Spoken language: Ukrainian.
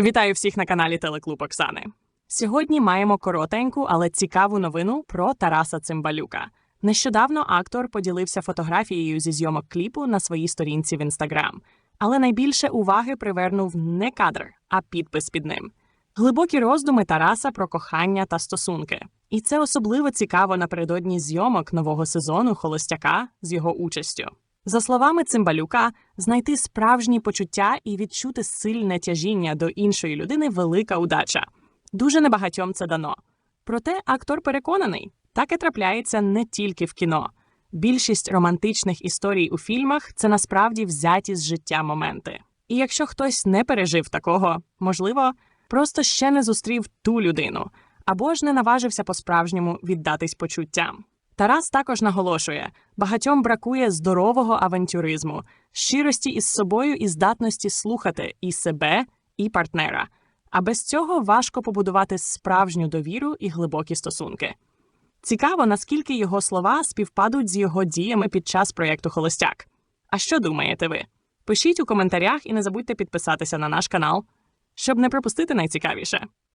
Вітаю всіх на каналі Телеклуб Оксани. Сьогодні маємо коротеньку, але цікаву новину про Тараса Цимбалюка. Нещодавно актор поділився фотографією зі зйомок кліпу на своїй сторінці в інстаграм. Але найбільше уваги привернув не кадр, а підпис під ним. Глибокі роздуми Тараса про кохання та стосунки. І це особливо цікаво напередодні зйомок нового сезону Холостяка з його участю. За словами Цимбалюка, знайти справжні почуття і відчути сильне тяжіння до іншої людини велика удача. Дуже небагатьом це дано. Проте актор переконаний, таке трапляється не тільки в кіно. Більшість романтичних історій у фільмах це насправді взяті з життя моменти. І якщо хтось не пережив такого, можливо, просто ще не зустрів ту людину або ж не наважився по-справжньому віддатись почуттям. Тарас також наголошує: багатьом бракує здорового авантюризму, щирості із собою і здатності слухати і себе, і партнера. А без цього важко побудувати справжню довіру і глибокі стосунки. Цікаво, наскільки його слова співпадуть з його діями під час проєкту Холостяк. А що думаєте ви? Пишіть у коментарях і не забудьте підписатися на наш канал, щоб не пропустити найцікавіше.